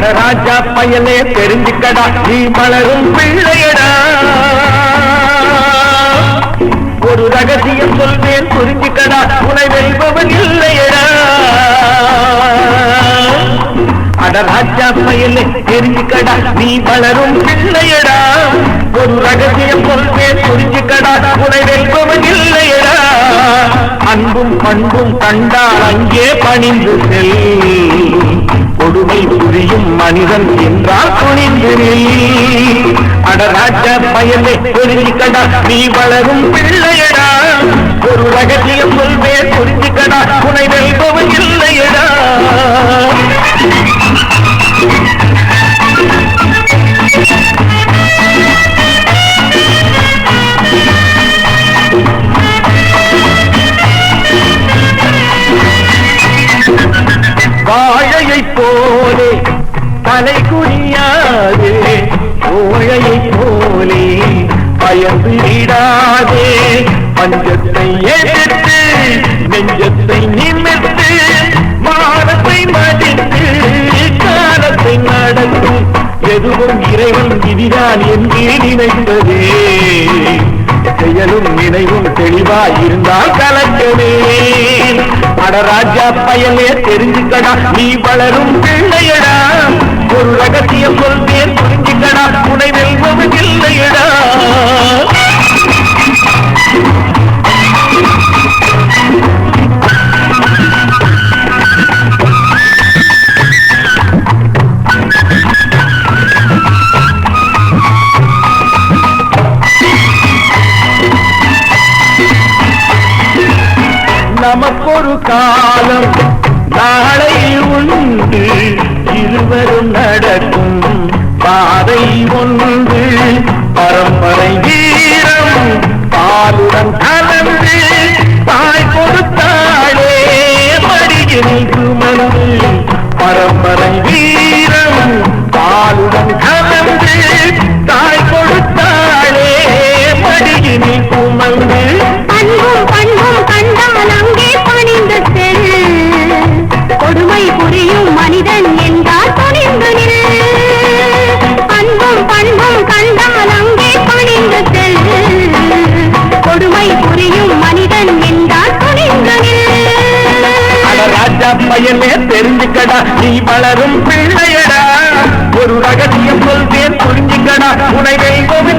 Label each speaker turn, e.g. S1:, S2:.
S1: ராஜா பயலே தெரிஞ்சுக்கடா நீ மலரும் பிள்ளையடா. ஒரு ரகசியம் சொல்வேன் புரிஞ்சுக்கடா உனை வெல்பவன் இல்லையடா. அடராஜா பயலே தெரிஞ்சுக்கடா நீ மலரும் பிள்ளையடா. ஒரு ரகசியம் சொல்வேன் புரிஞ்சுக்கடா உனை வெல்பவன் இல்லையடா. அன்பும் பண்பும் கண்டால் அங்கே பணிந்து செல். கொடுமை புரியும் மனிதன் என்றால் துணிந்து அடராஜ பயனை ராஜா பயலே நீ வளரும் பிள்ளையடா. ஒரு ரகசியம் வாழையை போலே தலை குறியாது கோழையை போலே பயந்து விடாதே. பஞ்சத்தை எதிர்த்து நெஞ்சத்தை நிமிர்த்து மானத்தை மதித்து காலத்தை நடந்து எதுவும் இறைவன் விதிதான் என்று நினைத்ததே. செயலும் நினைவும் தெளிவாய் இருந்தால் கலக்கவே. அடராஜா பயலே தெரிஞ்சுக்கடா. நீ வளரும் பிள்ளையடா. ஒரு ரகசியம் சொல்வேன் புரிஞ்சுக்கடா. உனை வெல்வது இல்லையடா. நமக்கொரு காலம். தெரிஞ்சுக்கடா நீ வளரும் பிள்ளையடா. ஒரு ரகசியம் சொல்வேன் புரிஞ்சுக்கடா. உனை வெல்வது